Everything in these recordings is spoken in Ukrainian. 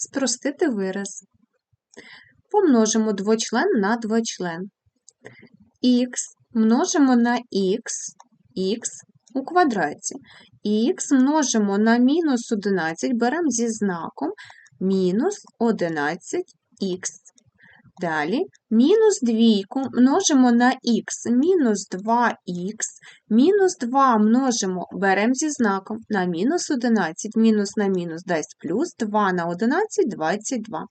Спростити вираз. Помножимо двочлен на двочлен. Х множимо на х, х у квадраті. Х множимо на мінус 11, беремо зі знаком мінус 11х. Далі. Мінус двійку множимо на х, мінус 2х, мінус 2 множимо, беремо зі знаком на мінус 11, мінус на мінус дасть плюс, 2 на 11 – 22.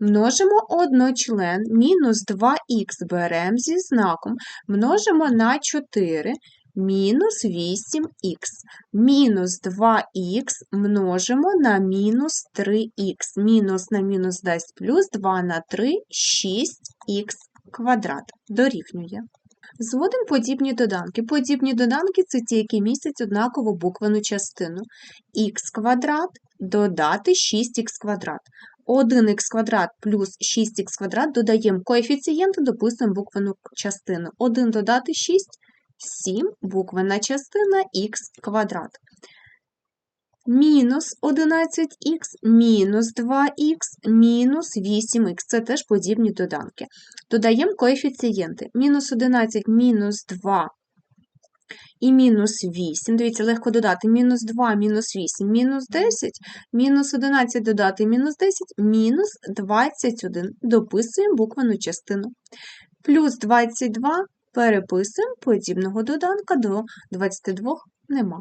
Множимо одночлен, мінус 2х беремо зі знаком, множимо на 4, мінус 8х. Мінус 2х множимо на мінус 3х. Мінус на мінус дасть плюс 2 на 3 – 6х квадрат. Дорівнює. Зводимо подібні доданки. Подібні доданки – це ті, які містять однакову буквену частину. х квадрат додати 6х квадрат. 1х квадрат плюс 6х квадрат додаємо коефіцієнти, дописуємо буквену частину. 1 додати 6 – 7, буквена частина х квадрат. Мінус 11х, мінус 2х, мінус 8х. Це теж подібні доданки. Додаємо коефіцієнти. Мінус 11, мінус 2 і мінус 8. Дивіться, легко додати. Мінус 2, мінус 8, мінус 10, мінус 11 додати мінус 10, мінус 21. Дописуємо буквену частину. Плюс 22 переписуємо подібного доданка до 22 нема.